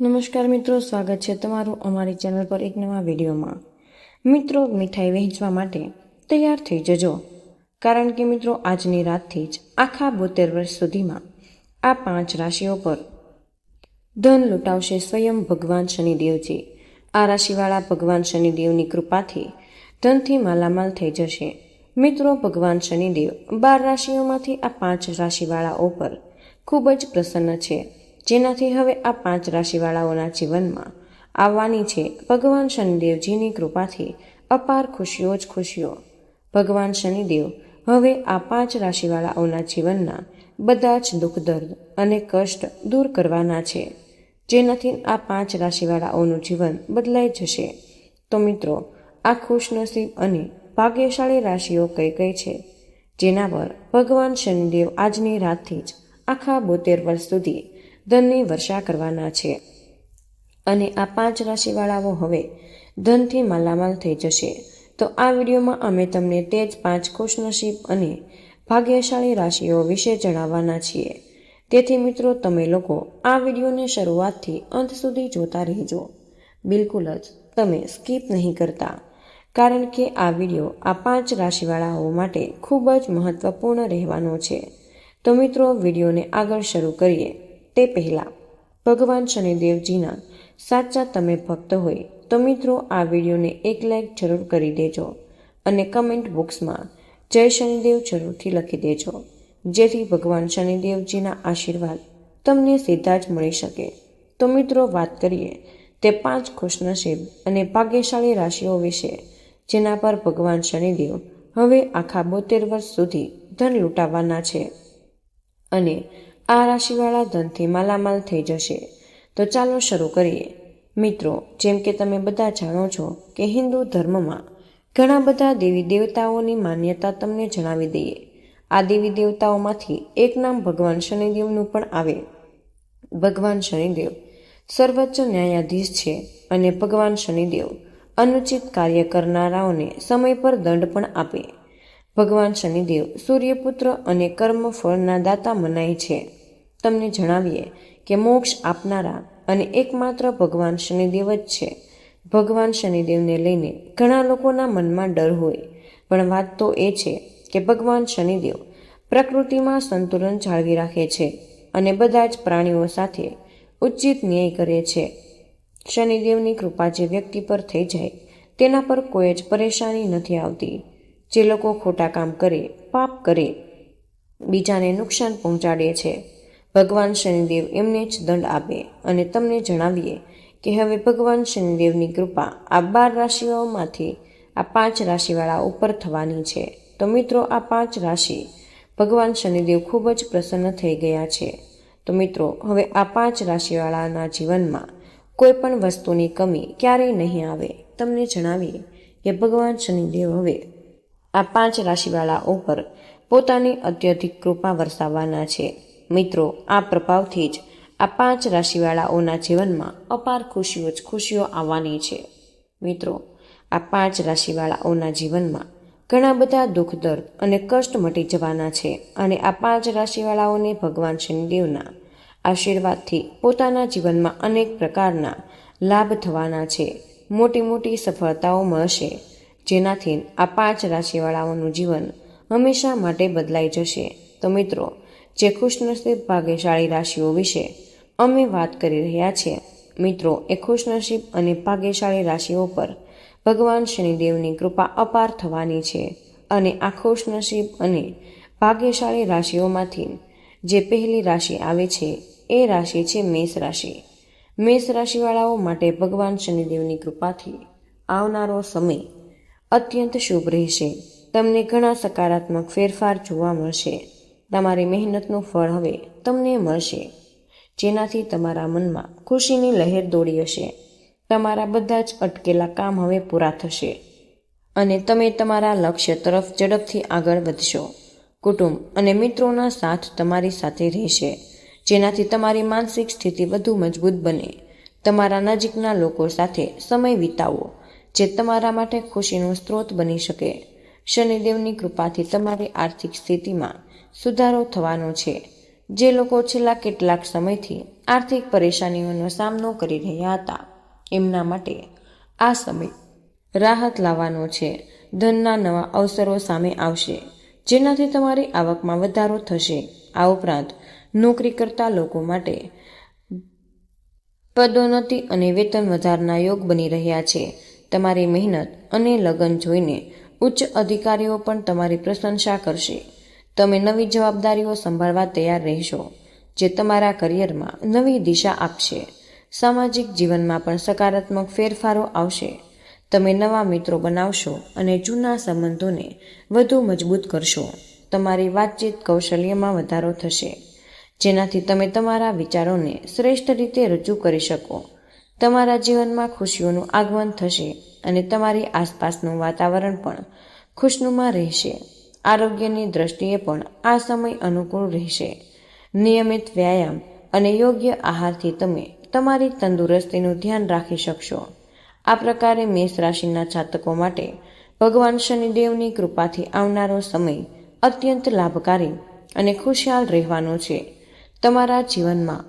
નમસ્કાર મિત્રો, સ્વાગત છે તમારું અમારી ચેનલ પર એક નવા વિડીયોમાં. મિત્રો, મીઠાઈ વહેંચવા માટે તૈયાર થઈ જજો. કારણ કે મિત્રો, આજની રાતથી જ આખા બોતેર વર્ષ સુધીમાં આ પાંચ રાશિઓ પર ધન લૂંટાવશે સ્વયં ભગવાન શનિદેવજી. આ રાશિવાળા ભગવાન શનિદેવની કૃપાથી ધનથી માલામાલ થઈ જશે. મિત્રો, ભગવાન શનિદેવ બાર રાશિઓમાંથી આ પાંચ રાશિવાળાઓ પર ખૂબ જ પ્રસન્ન છે. જેનાથી હવે આ પાંચ રાશિવાળાઓના જીવનમાં આવવાની છે ભગવાન શનિદેવજીની કૃપાથી અપાર ખુશીઓ જ ખુશીઓ. ભગવાન શનિદેવ હવે આ પાંચ રાશિવાળાઓના જીવનના બધા જ દુઃખ, દર્દ અને કષ્ટ દૂર કરવાના છે. જેનાથી આ પાંચ રાશિવાળાઓનું જીવન બદલાઈ જશે. તો મિત્રો, આ ખુશનસીબ અને ભાગ્યશાળી રાશિઓ કઈ કઈ છે? જેના પર ભગવાન શનિદેવ આજની રાતથી જ આખા બોતેર વર્ષ સુધી ધનની વર્ષા કરવાના છે. અને આ પાંચ રાશિવાળાઓ હવે ધનથી માલામાલ થઈ જશે. તો આ વિડીયોમાં અમે તમને તે જ પાંચ ખુશનસીબ અને ભાગ્યશાળી રાશિઓ વિશે જણાવવાના છીએ. તેથી મિત્રો, તમે લોકો આ વિડીયોને શરૂઆતથી અંત સુધી જોતા રહેજો. બિલકુલ જ તમે સ્કીપ નહીં કરતા. કારણ કે આ વીડિયો આ પાંચ રાશિવાળાઓ માટે ખૂબ જ મહત્વપૂર્ણ રહેવાનો છે. તો મિત્રો, વિડીયોને આગળ શરૂ કરીએ. તે પહેલાં, ભગવાન શનિદેવજીના સાચા તમે ભક્ત હોય તો મિત્રો આ વિડીયોને એક લાઈક જરૂર કરી દેજો અને કમેન્ટ બોક્સમાં જય શનિદેવ જરૂરથી લખી દેજો. જેથી ભગવાન શનિદેવજીના આશીર્વાદ તમને સીધા જ મળી શકે. તો મિત્રો વાત કરીએ તે પાંચ ખુશનસીબ અને ભાગ્યશાળી રાશિઓ વિશે, જેના પર ભગવાન શનિદેવ હવે આખા બોતેર વર્ષ સુધી ધન લૂંટાવવાના છે. અને આ રાશિવાળા ધનથી માલામાલ થઈ જશે. તો ચાલો શરૂ કરીએ. મિત્રો, જેમ કે તમે બધા જાણો છો કે હિન્દુ ધર્મમાં ઘણા બધા દેવી દેવતાઓની માન્યતા તમને જણાવી દઈએ. આ દેવી દેવતાઓમાંથી એક નામ ભગવાન શનિદેવનું પણ આવે. ભગવાન શનિદેવ સર્વોચ્ચ ન્યાયાધીશ છે અને ભગવાન શનિદેવ અનુચિત કાર્ય કરનારાઓને સમય પર દંડ પણ આપે. ભગવાન શનિદેવ સૂર્યપુત્ર અને કર્મ ફળના દાતા મનાય છે. તમને જણાવીએ કે મોક્ષ આપનારા અને એકમાત્ર ભગવાન શનિદેવ જ છે. ભગવાન શનિદેવને લઈને ઘણા લોકોના મનમાં ડર હોય. પણ વાત તો એ છે કે ભગવાન શનિદેવ પ્રકૃતિમાં સંતુલન જાળવી રાખે છે અને બધા જ પ્રાણીઓ સાથે ઉચિત ન્યાય કરે છે. શનિદેવની કૃપા જે વ્યક્તિ પર થઈ જાય, તેના પર કોઈ જ પરેશાની નથી આવતી. જે લોકો ખોટા કામ કરે, પાપ કરે, બીજાને નુકસાન પહોંચાડે છે. ભગવાન શનિદેવ એમને જ દંડ આપે અને તમને જણાવીએ કે હવે ભગવાન શનિદેવની કૃપા આ બાર રાશિઓમાંથી આ પાંચ રાશિવાળા ઉપર થવાની છે. તો મિત્રો, આ પાંચ રાશિ ભગવાન શનિદેવ ખૂબ જ પ્રસન્ન થઈ ગયા છે. તો મિત્રો, હવે આ પાંચ રાશિવાળાના જીવનમાં કોઈ પણ વસ્તુની કમી ક્યારેય નહીં આવે. તમને જણાવીએ કે ભગવાન શનિદેવ હવે આ પાંચ રાશિવાળા ઉપર પોતાની અત્યધિક કૃપા વરસાવવાના છે. મિત્રો, આ પ્રભાવથી જ આ પાંચ રાશિવાળાઓના જીવનમાં અપાર ખુશીઓ જ ખુશીઓ આવવાની છે. મિત્રો, આ પાંચ રાશિવાળાઓના જીવનમાં ઘણા બધા દુઃખ, દર્દ અને કષ્ટ મટી જવાના છે અને આ પાંચ રાશિવાળાઓને ભગવાન શનિદેવના આશીર્વાદથી પોતાના જીવનમાં અનેક પ્રકારના લાભ થવાના છે. મોટી મોટી સફળતાઓ મળશે, જેનાથી આ પાંચ રાશિવાળાઓનું જીવન હંમેશા માટે બદલાઈ જશે. તો મિત્રો જે ખુશનસીબ ભાગ્યશાળી રાશિઓ વિશે અમે વાત કરી રહ્યા છીએ. મિત્રો, એ ખુશનસીબ અને ભાગ્યશાળી રાશિઓ પર ભગવાન શનિદેવની કૃપા અપાર થવાની છે અને આ ખુશનસીબ અને ભાગ્યશાળી રાશિઓમાંથી જે પહેલી રાશિ આવે છે, એ રાશિ છે મેષ રાશિ. મેષ રાશિવાળાઓ માટે ભગવાન શનિદેવની કૃપાથી આવનારો સમય અત્યંત શુભ રહેશે. તમને ઘણા સકારાત્મક ફેરફાર જોવા મળશે. તમારી મહેનતનું ફળ હવે તમને મળશે. જેનાથી તમારા મનમાં ખુશીની લહેર દોડી હશે. તમારા બધા જ અટકેલા કામ હવે પૂરા થશે. અને તમે તમારા લક્ષ્ય તરફ ઝડપથી આગળ વધશો. કુટુંબ અને મિત્રોના સાથ તમારી સાથે રહેશે. જેનાથી તમારી માનસિક સ્થિતિ વધુ મજબૂત બને. તમારા નજીકના લોકો સાથે સમય વિતાવો, જે તમારા માટે ખુશીનો સ્ત્રોત બની શકે. શનિદેવની કૃપાથી તમારી આર્થિક સ્થિતિમાં સુધારો થવાનો છે. જે લોકો છેલ્લા કેટલાક સમયથી આર્થિક પરેશાનીઓનો સામનો કરી રહ્યા હતા. એમના માટે આ સમય રાહત લાવવાનો છે. ધનના નવા અવસરો સામે આવશે, જેનાથી તમારી આવકમાં વધારો થશે. આ ઉપરાંત, નોકરી કરતા લોકો માટે પદોન્નતિ અને વેતન વધારના યોગ બની રહ્યા છે. તમારી મહેનત અને લગન જોઈને ઉચ્ચ અધિકારીઓ પણ તમારી પ્રશંસા કરશે. તમે નવી જવાબદારીઓ સંભાળવા તૈયાર રહેશો, જે તમારા કરિયરમાં નવી દિશા આપશે. સામાજિક જીવનમાં પણ સકારાત્મક ફેરફારો આવશે. તમે નવા મિત્રો બનાવશો અને જૂના સંબંધોને વધુ મજબૂત કરશો. તમારી વાતચીત કૌશલ્યમાં વધારો થશે, જેનાથી તમે તમારા વિચારોને શ્રેષ્ઠ રીતે રજૂ કરી શકો. તમારા જીવનમાં ખુશીઓનું આગમન થશે અને તમારી આસપાસનું વાતાવરણ પણ ખુશનુમા રહેશે. આરોગ્યની દ્રષ્ટિએ પણ આ સમય અનુકૂળ રહેશે. નિયમિત વ્યાયામ અને યોગ્ય આહારથી તમે તમારી તંદુરસ્તીનું ધ્યાન રાખી શકશો. આ પ્રકારે મેષ રાશિના જાતકો માટે ભગવાન શનિદેવની કૃપાથી આવનારો સમય અત્યંત લાભકારી અને ખુશહાલ રહેવાનો છે. તમારા જીવનમાં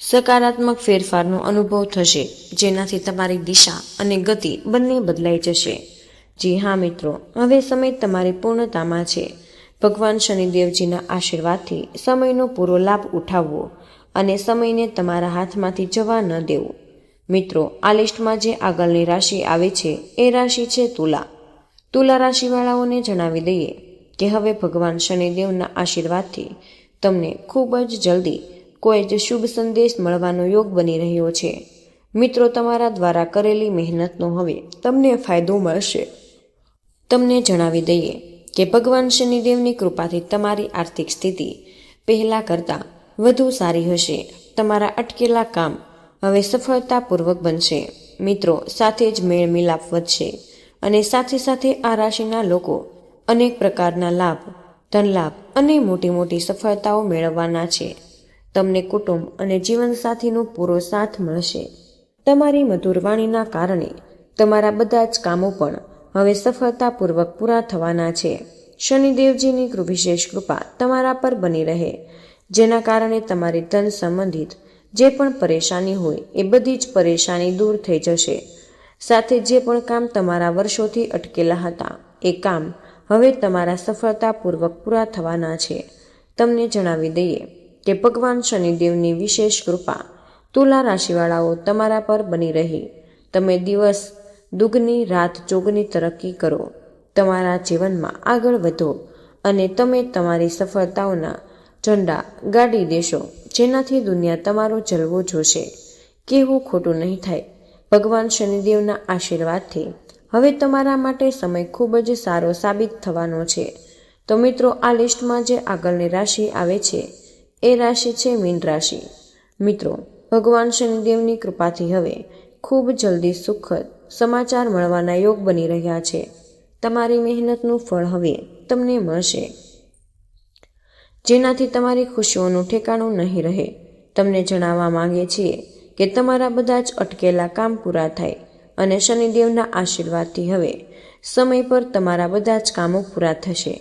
સકારાત્મક ફેરફારનો અનુભવ થશે, જેનાથી તમારી દિશા અને ગતિ બંને બદલાઈ જશે. જી હા, મિત્રો. હવે સમય તમારી પૂર્ણતામાં છે. ભગવાન શનિદેવજીના આશીર્વાદથી સમયનો પૂરો લાભ ઉઠાવવો અને સમયને તમારા હાથમાંથી જવા ન દેવું. મિત્રો, આ લિસ્ટમાં જે આગળની રાશિ આવે છે, એ રાશિ છે તુલા. તુલા રાશિવાળાઓને જણાવી દઈએ કે હવે ભગવાન શનિદેવના આશીર્વાદથી તમને ખૂબ જ જલ્દી કોઈ જ શુભ સંદેશ મળવાનો યોગ બની રહ્યો છે. મિત્રો, તમારા દ્વારા કરેલી મહેનતનો હવે તમને ફાયદો મળશે. તમને જણાવી દઈએ કે ભગવાન શનિદેવની કૃપાથી તમારી આર્થિક સ્થિતિ પહેલાં કરતાં વધુ સારી હશે. તમારા અટકેલા કામ હવે સફળતાપૂર્વક બનશે. મિત્રો, સાથે જ મેળ મિલાપ વધશે અને સાથે સાથે આ રાશિના લોકો અનેક પ્રકારના લાભ, ધનલાભ અને મોટી મોટી સફળતાઓ મેળવવાના છે. તમને કુટુંબ અને જીવનસાથીનો પૂરો સાથ મળશે. તમારી મધુર વાણીના કારણે તમારા બધા જ કામો પણ હવે સફળતાપૂર્વક પૂરા થવાના છે. શનિદેવજીની વિશેષ કૃપા તમારા પર બની રહે. જેના કારણે તમારી ધન સંબંધિત જે પણ પરેશાની હોય એ બધી જ પરેશાની દૂર થઈ જશે. સાથે જે પણ કામ તમારા વર્ષોથી અટકેલા હતા, એ કામ હવે તમારા સફળતાપૂર્વક પૂરા થવાના છે. તમને જણાવી દઈએ કે ભગવાન શનિદેવની વિશેષ કૃપા તુલા રાશિવાળાઓ તમારા પર બની રહી. તમે દિવસ દુગની રાત ચોગની તરક્કી કરો. તમારા જીવનમાં આગળ વધો અને તમે તમારી સફળતાઓના ઝંડા ગાડી દેશો, જેનાથી દુનિયા તમારો જલવો જોશે. કેવું ખોટું નહીં થાય. ભગવાન શનિદેવના આશીર્વાદથી. હવે તમારા માટે સમય ખૂબ જ સારો સાબિત થવાનો છે. તો મિત્રો, આ લિસ્ટમાં જે આગળની રાશિ આવે છે, એ રાશિ છે મીન રાશિ. મિત્રો, ભગવાન શનિદેવની કૃપાથી હવે ખૂબ જલ્દી સુખદ સમાચાર મળવાના યોગ બની રહ્યા છે. તમારી મહેનતનું ફળ હવે તમને મળશે. જેનાથી તમારી ખુશીઓનું ઠેકાણું નહીં રહે. તમને જણાવવા માંગે છીએ કે તમારા બધા જ અટકેલા કામ પૂરા થાય અને શનિદેવના આશીર્વાદથી હવે સમય પર તમારા બધા જ કામો પૂરા થશે.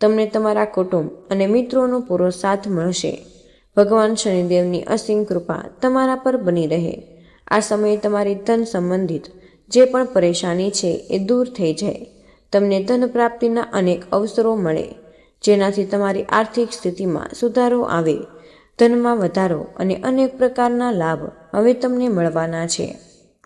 તમને તમારા કુટુંબ અને મિત્રોનો પૂરો સાથ મળશે. ભગવાન શનિદેવની અસીમ કૃપા તમારા પર બની રહે. આ સમયે તમારી ધન સંબંધિત જે પણ પરેશાની છે એ દૂર થઈ જાય. તમને ધન પ્રાપ્તિના અનેક અવસરો મળે, જેનાથી તમારી આર્થિક સ્થિતિમાં સુધારો આવે, ધનમાં વધારો અને અનેક પ્રકારના લાભ હવે તમને મળવાના છે.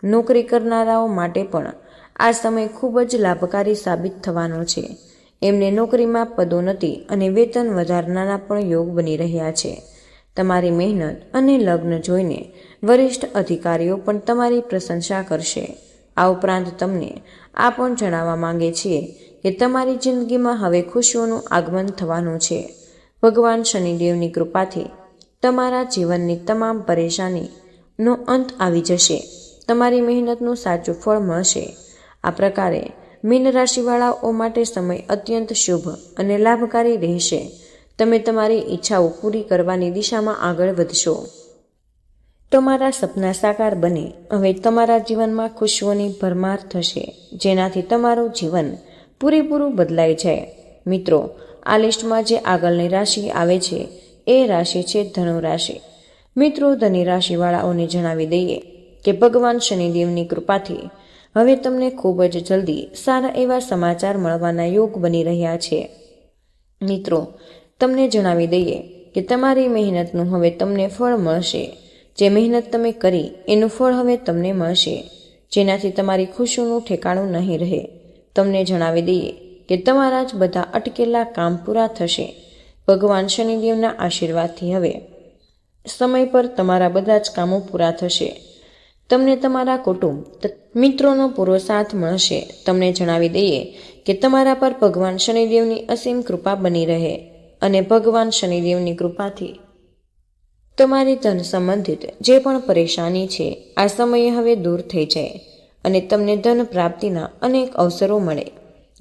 નોકરી કરનારાઓ માટે પણ આ સમય ખૂબ જ લાભકારી સાબિત થવાનો છે. એમને નોકરીમાં પદોન્નતિ અને વેતન વધારનારા પણ યોગ બની રહ્યા છે. તમારી મહેનત અને લગ્ન જોઈને વરિષ્ઠ અધિકારીઓ પણ તમારી પ્રશંસા કરશે. આ ઉપરાંત તમને આ પણ જણાવવા માંગે છીએ કે તમારી જિંદગીમાં હવે ખુશીઓનું આગમન થવાનું છે. ભગવાન શનિદેવની કૃપાથી તમારા જીવનની તમામ પરેશાનીનો અંત આવી જશે. તમારી મહેનતનું સાચું ફળ મળશે. આ પ્રકારે મીન રાશિવાળાઓ માટે સમય અત્યંત શુભ અને લાભકારી રહેશે. તમે તમારી ઈચ્છાઓ પૂરી કરવાની દિશામાં આગળ વધશો. તમારા સપના સાકાર બને. હવે તમારા જીવનમાં ખુશીઓની ભરમાર થશે, જેનાથી તમારું જીવન પૂરેપૂરું બદલાય જાય મિત્રો, આ લિસ્ટમાં જે આગળની રાશિ આવે છે, એ રાશિ છે ધનુ રાશિ. મિત્રો, ધની રાશિવાળાઓને જણાવી દઈએ કે ભગવાન શનિદેવની કૃપાથી હવે તમને ખૂબ જ જલ્દી સારા એવા સમાચાર મળવાના યોગ બની રહ્યા છે. મિત્રો, તમને જણાવી દઈએ કે તમારી મહેનતનું હવે તમને ફળ મળશે. જે મહેનત તમે કરી, એનું ફળ હવે તમને મળશે. જેનાથી તમારી ખુશીનું ઠેકાણું નહીં રહે. તમને જણાવી દઈએ કે તમારા જ બધા અટકેલા કામ પૂરા થશે. ભગવાન શનિદેવના આશીર્વાદથી હવે. સમય પર તમારા બધા જ કામો પૂરા થશે. તમને તમારા કુટુંબ મિત્રોનો પૂરો સાથ મળશે. તમને જણાવી દઈએ કે તમારા પર ભગવાન શનિદેવની અસીમ કૃપા બની રહે અને ભગવાન શનિદેવની કૃપાથી તમારી ધન સંબંધિત જે પણ પરેશાની છે, આ સમયે હવે દૂર થઈ જાય અને તમને ધન પ્રાપ્તિના અનેક અવસરો મળે.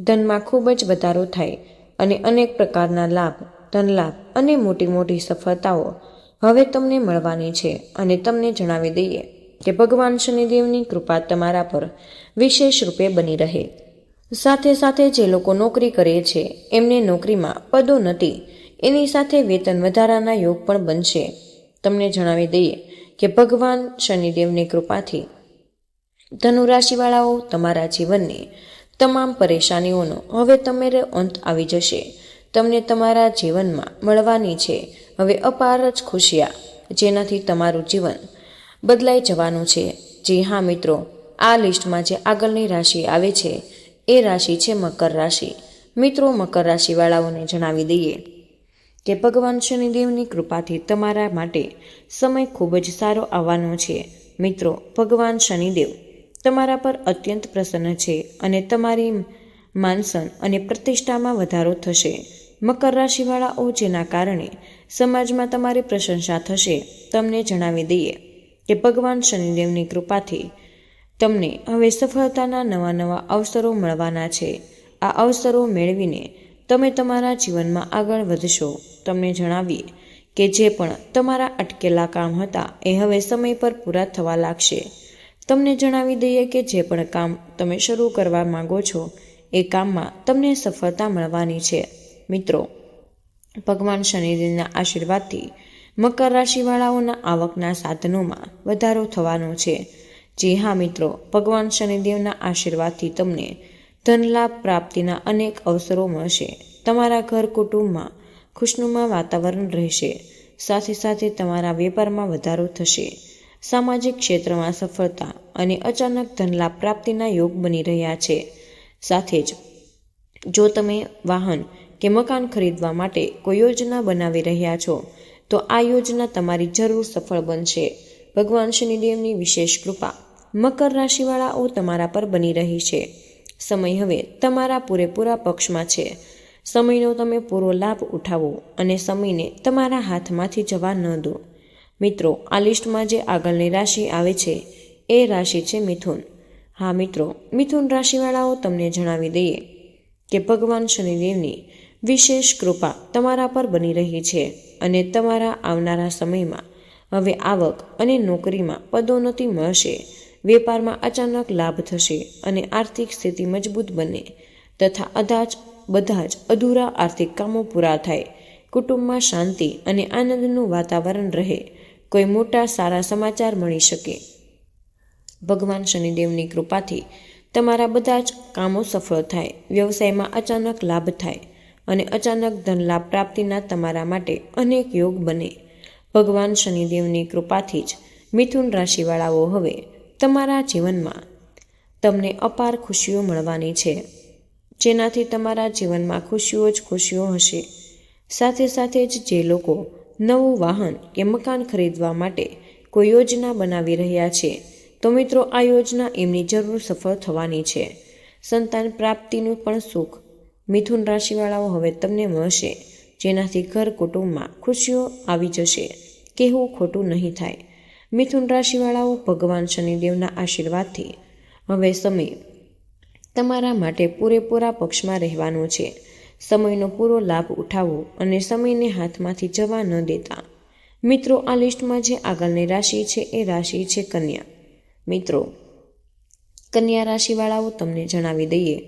ધનમાં ખૂબ જ વધારો થાય અને અનેક પ્રકારના લાભ, ધન લાભ અને મોટી મોટી સફળતાઓ હવે તમને મળવાની છે અને તમને જણાવી દઈએ કે ભગવાન શનિદેવની કૃપા તમારા પર વિશેષ રૂપે બની રહે. સાથે સાથે જે લોકો નોકરી કરે છે, એમને નોકરીમાં પદોન્નતિ એની સાથે વેતન વધારાના યોગ પણ બનશે. તમને જણાવી દઈએ કે ભગવાન શનિદેવની કૃપાથી ધનુરાશિવાળાઓ તમારા જીવનની તમામ પરેશાનીઓનો હવે તમારે અંત આવી જશે. તમને તમારા જીવનમાં મળવાની છે. હવે અપાર જ ખુશિયા જેનાથી તમારું જીવન બદલાઈ જવાનું છે. જી હા મિત્રો, આ લિસ્ટમાં જે આગળની રાશિ આવે છે, એ રાશિ છે મકર રાશિ. મિત્રો, મકર રાશિવાળાઓને જણાવી દઈએ. કે ભગવાન શનિદેવની કૃપાથી તમારા માટે સમય ખૂબ જ સારો આવવાનો છે. મિત્રો, ભગવાન શનિદેવ તમારા પર અત્યંત પ્રસન્ન છે અને તમારી માનસન અને પ્રતિષ્ઠામાં વધારો થશે. મકર રાશિવાળાઓ, જેના કારણે સમાજમાં તમારી પ્રશંસા થશે, તમને જણાવી દઈએ કે ભગવાન શનિદેવની કૃપાથી તમને હવે સફળતાના નવા નવા અવસરો મળવાના છે. આ અવસરો મેળવીને તમે તમારા જીવનમાં આગળ વધશો. તમને જણાવીએ કે જે પણ તમારા અટકેલા કામ હતા, એ હવે સમય પર પૂરા થવા લાગશે. તમને જણાવી દઈએ કે જે પણ કામ તમે શરૂ કરવા માંગો છો, એ કામમાં તમને સફળતા મળવાની છે. મિત્રો, ભગવાન શનિદેવના આશીર્વાદથી મકર રાશિવાળાઓના આવકના સાધનોમાં વધારો થવાનો છે. જી હા, મિત્રો, ભગવાન શનિદેવના આશીર્વાદથી તમને ધનલાભ પ્રાપ્તિના અનેક અવસરો મળશે. તમારા ઘર કુટુંબમાં ખુશનુમા વાતાવરણ રહેશે. સાથે સાથે તમારા વેપારમાં વધારો થશે. સામાજિક ક્ષેત્રમાં સફળતા અને અચાનક ધનલાભ પ્રાપ્તિના યોગ બની રહ્યા છે. સાથે જ, જો તમે વાહન કે મકાન ખરીદવા માટે કોઈ યોજના બનાવી રહ્યા છો, તો આ યોજના તમારી જરૂર સફળ બનશે. ભગવાન શનિદેવની વિશેષ કૃપા મકર રાશિવાળાઓ તમારા પર બની રહી છે. સમય હવે તમારા પૂરેપૂરા પક્ષમાં છે. સમયનો તમે પૂરો લાભ ઉઠાવો અને સમયને તમારા હાથમાંથી જવા ન દો. મિત્રો, આ લિસ્ટમાં જે આગળની રાશિ આવે છે, એ રાશિ છે મિથુન. હા મિત્રો, મિથુન રાશિવાળાઓ તમને જણાવી દઈએ કે ભગવાન શનિદેવની વિશેષ કૃપા તમારા પર બની રહી છે અને તમારા આવનારા સમયમાં હવે આવક અને નોકરીમાં પદોન્નતિ મળશે. વેપારમાં અચાનક લાભ થશે અને આર્થિક સ્થિતિ મજબૂત બને તથા અદાજ બધા જ અધૂરા આર્થિક કામો પૂરા થાય. કુટુંબમાં શાંતિ અને આનંદનું વાતાવરણ રહે. કોઈ મોટા સારા સમાચાર મળી શકે. ભગવાન શનિદેવની કૃપાથી તમારા બધા જ કામો સફળ થાય. વ્યવસાયમાં અચાનક લાભ થાય અને અચાનક ધન લાભ પ્રાપ્તિના તમારા માટે અનેક યોગ બને. ભગવાન શનિદેવની કૃપાથી જ મિથુન રાશિવાળાઓ હવે તમારા જીવનમાં તમને અપાર ખુશીઓ મળવાની છે. જેનાથી તમારા જીવનમાં ખુશીઓ જ ખુશીઓ હશે. સાથે સાથે જ જે લોકો નવું વાહન કે મકાન ખરીદવા માટે કોઈ યોજના બનાવી રહ્યા છે, તો મિત્રો આ યોજના એમની જરૂર સફળ થવાની છે. સંતાન પ્રાપ્તિનું પણ સુખ મિથુન રાશિવાળાઓ હવે તમને મળશે, જેનાથી ઘર કુટુંબમાં ખુશીઓ આવી જશે. કહેવું ખોટું નહીં થાય. મિથુન રાશિવાળાઓ ભગવાન શનિદેવના આશીર્વાદથી. હવે સમય. તમારા માટે પૂરેપૂરા પક્ષમાં રહેવાનો છે. સમયનો પૂરો લાભ ઉઠાવો અને સમયને હાથમાંથી જવા ન દેતા. મિત્રો, આ લિસ્ટમાં જે આગળની રાશિ છે એ રાશિ છે કન્યા. મિત્રો, કન્યા રાશિવાળાઓ તમને જણાવી દઈએ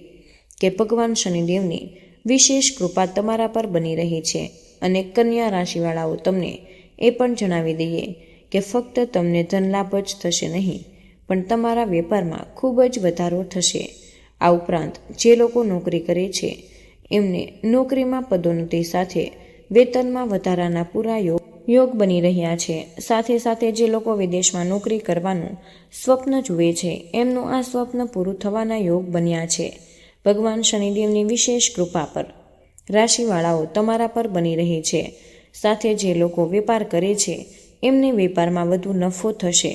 કે ભગવાન શનિદેવની વિશેષ કૃપા તમારા પર બની રહી છે અને કન્યા રાશિવાળાઓ તમને એ પણ જણાવી દઈએ કે ફક્ત તમને ધનલાભ જ થશે નહીં, પણ તમારા વેપારમાં ખૂબ જ વધારો થશે. આ ઉપરાંત જે લોકો નોકરી કરે છે, એમને નોકરીમાં પદોન્નતિ સાથે વેતનમાં વધારાના પૂરા યોગ યોગ બની રહ્યા છે. સાથે સાથે જે લોકો વિદેશમાં નોકરી કરવાનું સ્વપ્ન જુએ છે, એમનું આ સ્વપ્ન પૂરું થવાના યોગ બન્યા છે. ભગવાન શનિદેવની વિશેષ કૃપા પર રાશિવાળાઓ તમારા પર બની રહી છે. સાથે જે લોકો વેપાર કરે છે એમને વેપારમાં વધુ નફો થશે.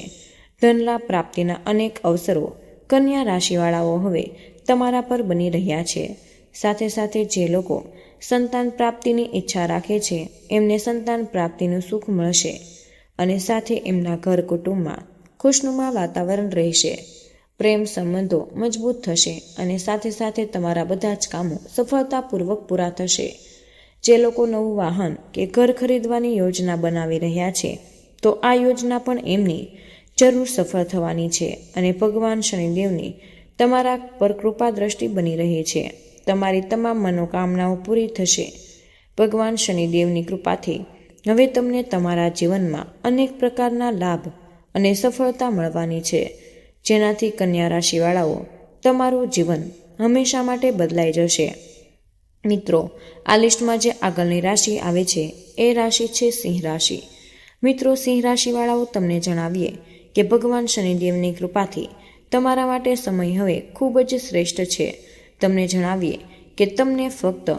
ધનલાભ પ્રાપ્તિના અનેક અવસરો કન્યા રાશિવાળાઓ હવે તમારા પર બની રહ્યા છે. સાથે સાથે જે લોકો સંતાન પ્રાપ્તિની ઈચ્છા રાખે છે, એમને સંતાન પ્રાપ્તિનું સુખ મળશે અને સાથે એમના ઘર કુટુંબમાં ખુશનુમા વાતાવરણ રહેશે. પ્રેમ સંબંધો મજબૂત થશે અને સાથે સાથે તમારા બધા જ કામો સફળતાપૂર્વક પૂરા થશે. જે લોકો નવું વાહન કે ઘર ખરીદવાની યોજના બનાવી રહ્યા છે તો આ યોજના પણ એમની જરૂર સફળ થવાની છે અને ભગવાન શનિદેવની તમારા પર કૃપા દ્રષ્ટિ બની રહી છે. તમારી તમામ મનોકામનાઓ પૂરી થશે. ભગવાન શનિદેવની કૃપાથી હવે તમને તમારા જીવનમાં અનેક પ્રકારના લાભ અને સફળતા મળવાની છે. જેનાથી કન્યા રાશિવાળાઓ, તમારું જીવન હંમેશા માટે બદલાઈ જશે. મિત્રો, આ લિસ્ટમાં જે આગળની રાશિ આવે છે, એ રાશિ છે સિંહ રાશિ. મિત્રો, સિંહ રાશિવાળાઓ, તમને જણાવીએ કે ભગવાન શનિદેવની કૃપાથી તમારા માટે સમય હવે ખૂબ જ શ્રેષ્ઠ છે. તમને જણાવીએ કે તમને ફક્ત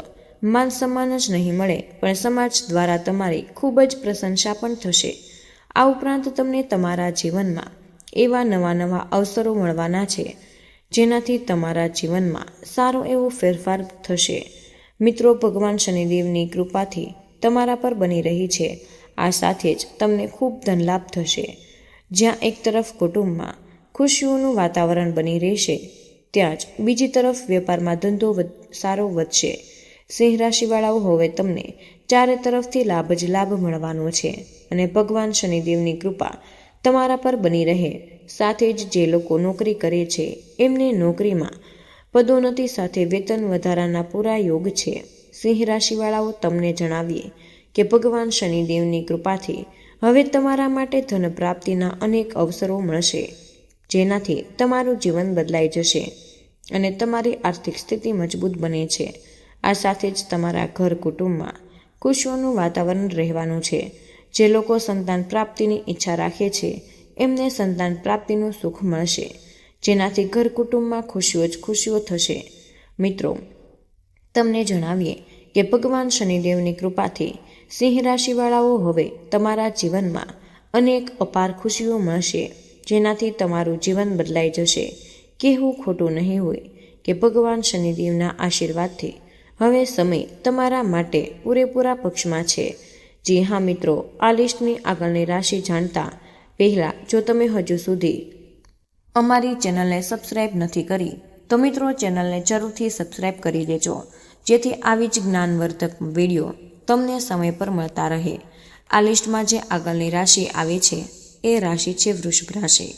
માન સન્માન જ નહીં મળે, પણ સમાજ દ્વારા તમારી ખૂબ જ પ્રશંસા પણ થશે. આ ઉપરાંત તમને તમારા જીવનમાં એવા નવા નવા અવસરો મળવાના છે, જેનાથી તમારા જીવનમાં સારો એવો ફેરફાર થશે. મિત્રો, ભગવાન શનિદેવની કૃપાથી તમારા પર બની રહી છે. આ સાથે જ તમને ખૂબ ધનલાભ થશે. જ્યાં એક તરફ કુટુંબમાં ખુશીઓનું વાતાવરણ બની રહેશે, ત્યાં જ બીજી તરફ વેપારમાં ધંધો સારો વધશે. સિંહ રાશિવાળાઓ, હવે તમને ચારે તરફથી લાભ જ લાભ મળવાનો છે અને ભગવાન શનિદેવની કૃપા તમારા પર બની રહે. સાથે જ જે લોકો નોકરી કરે છે, એમને નોકરીમાં પદોન્નતિ સાથે વેતન વધારાના પૂરા યોગ છે. સિંહ રાશિવાળાઓ, તમને જણાવીએ કે ભગવાન શનિદેવની કૃપાથી હવે તમારા માટે ધન પ્રાપ્તિના અનેક અવસરો મળશે, જેનાથી તમારું જીવન બદલાઈ જશે અને તમારી આર્થિક સ્થિતિ મજબૂત બને છે. આ સાથે જ તમારા ઘર કુટુંબમાં ખુશીઓનું વાતાવરણ રહેવાનું છે. જે લોકો સંતાન પ્રાપ્તિની ઈચ્છા રાખે છે, એમને સંતાન પ્રાપ્તિનું સુખ મળશે, જેનાથી ઘર કુટુંબમાં ખુશીઓ જ ખુશીઓ થશે. મિત્રો, તમને જણાવીએ કે ભગવાન શનિદેવની કૃપાથી સિંહ રાશિવાળાઓ હવે તમારા જીવનમાં અનેક અપાર ખુશીઓ મળશે, જેનાથી તમારું જીવન બદલાઈ જશે. કહેવું ખોટું નહીં હોય કે ભગવાન શનિદેવના આશીર્વાદથી. હવે સમય તમારા માટે પૂરેપૂરા પક્ષમાં છે. જી હા મિત્રો, આ લિસ્ટની આગળની રાશિ જાણતા પહેલાં જો તમે હજુ સુધી અમારી ચેનલને સબસ્ક્રાઈબ નથી કરી, તો મિત્રો ચેનલને જરૂરથી સબસ્ક્રાઈબ કરી દેજો, જેથી આવી જ જ્ઞાનવર્ધક વીડિયો તમને સમય પર મળતા રહે. આ લિસ્ટમાં જે આગળની રાશિ આવે છે, એ રાશિ છે વૃષભ રાશિ.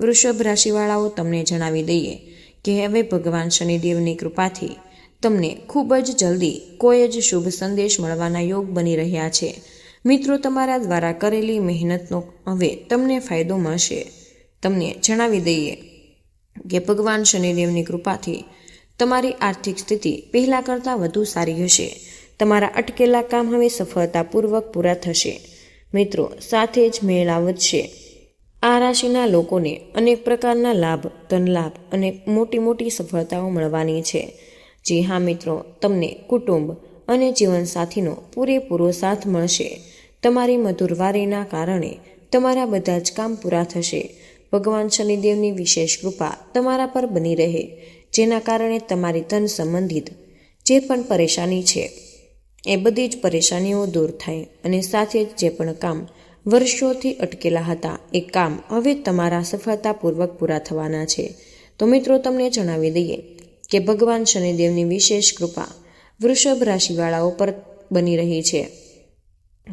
વૃષભ રાશિવાળાઓ તમને જણાવી દઈએ કે હવે ભગવાન શનિદેવની કૃપાથી તમને ખૂબ જ જલ્દી કોઈ જ શુભ સંદેશ મળવાના યોગ બની રહ્યા છે. મિત્રો, તમારા દ્વારા કરેલી મહેનતનો હવે તમને ફાયદો મળશે. તમને જણાવી દઈએ કે ભગવાન શનિદેવની કૃપાથી તમારી આર્થિક સ્થિતિ પહેલાં કરતાં વધુ સારી હશે. તમારા અટકેલા કામ હવે સફળતાપૂર્વક પૂરા થશે. મિત્રો, સાથે જ મેળા વધશે. આ રાશિના લોકોને અનેક પ્રકારના લાભ, ધનલાભ અને મોટી મોટી સફળતાઓ મળવાની છે. જી હા, મિત્રો, તમને કુટુંબ અને જીવનસાથીનો પૂરેપૂરો સાથ મળશે. તમારી મધુરવારીના કારણે તમારા બધા જ કામ પૂરા થશે. ભગવાન શનિદેવની વિશેષ કૃપા તમારા પર બની રહે, જેના કારણે તમારી ધન સંબંધિત જે પણ પરેશાની છે એ બધી જ પરેશાનીઓ દૂર થાય અને સાથે જ જે પણ કામ વર્ષોથી અટકેલા હતા, એ કામ હવે તમારા સફળતાપૂર્વક પૂરા થવાના છે. તો મિત્રો, તમને જણાવી દઈએ કે ભગવાન શનિદેવની વિશેષ કૃપા વૃષભ રાશિવાળાઓ પર બની રહી છે.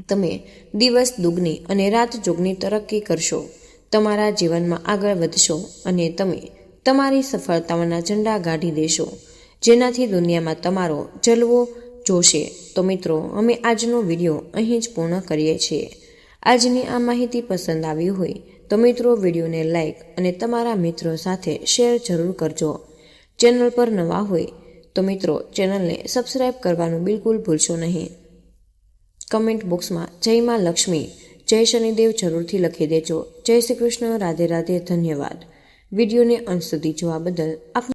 તમે દિવસ દુગની અને રાત જોગની તરક્કી કરશો, તમારા જીવનમાં આગળ વધશો અને તમે તમારી સફળતાઓના ઝંડા ગાઢી દેશો, જેનાથી દુનિયામાં તમારો જલવો જોશે. તો મિત્રો, અમે આજનો વીડિયો અહીં જ પૂર્ણ કરીએ છીએ. આજની આ માહિતી પસંદ આવી હોય, તો મિત્રો વિડીયોને લાઈક અને તમારા મિત્રો સાથે શેર જરૂર કરજો. ચેનલ પર નવા હોય, તો મિત્રો ચેનલને સબસ્ક્રાઈબ કરવાનું બિલકુલ ભૂલશો નહીં. કમેન્ટ બોક્સમાં જય માં લક્ષ્મી, જય શનિદેવ જરૂરથી લખી દેજો. જય શ્રી કૃષ્ણ, રાધે રાધે, ધન્યવાદ. વિડીયોને અંત સુધી જોવા બદલ આપ